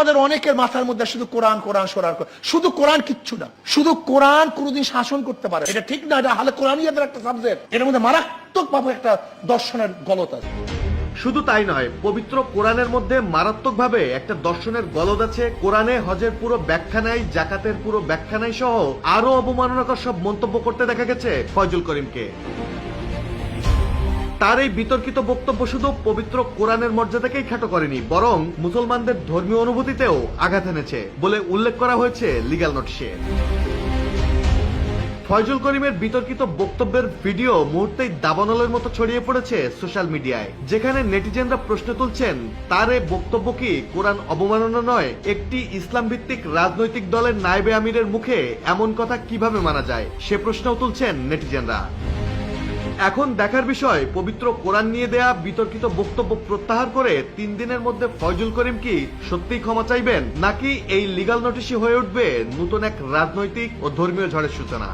আমাদের অনেকের মাথার মধ্যে শুধু কোরআন কোরআন সোরান শুধু কোরআন কিচ্ছু না, শুধু কোরআন কোনোদিন শাসন করতে পারে। এটা ঠিক না, এটা হালে কোরআনিয়াদের একটা সাবজেক্ট এর মধ্যে মারাত্মক ভাবে একটা দর্শনের গলত আছে। শুধু তাই নয়, পবিত্র কোরআনের মধ্যে মারাত্মকভাবে একটা দর্শনের গলদ আছে। কোরআনে হজের পুরো ব্যাখ্যা নাই জাকাতের পুরো ব্যাখ্যা নাই সহ আরও অবমাননাকর সব মন্তব্য করতে দেখা গেছে ফয়জুল করিমকে। তার এই বিতর্কিত বক্তব্য শুধু পবিত্র কোরআনের মর্যাদাকেই খাটো করেনি, বরং মুসলমানদের ধর্মীয় অনুভূতিতেও আঘাত এনেছে বলে উল্লেখ করা হয়েছে লিগ্যাল নোটিশে। ফয়জুল করিমের বিতর্কিত বক্তব্যের ভিডিও মুহূর্তেই দাবানলের মতো ছড়িয়ে পড়েছে সোশ্যাল মিডিয়ায়, যেখানে নেটিজেনরা প্রশ্ন তুলছেন, তার এই বক্তব্য কি কোরআন অবমাননা নয়, একটি ইসলাম ভিত্তিক রাজনৈতিক দলের নায়েবে আমিরের মুখে এমন কথা কীভাবে মানা যায়, সে প্রশ্নও তুলছেন নেটিজেনরা। এখন দেখার বিষয়, পবিত্র কোরআন নিয়ে দেয়া বিতর্কিত বক্তব্য প্রত্যাহার করে তিন দিনের মধ্যে ফয়জুল করিম কি সত্যি ক্ষমা চাইবেন, নাকি এই লিগাল নোটিশই হয়ে উঠবে নতুন এক রাজনৈতিক ও ধর্মীয় ঝড়ের সূচনা?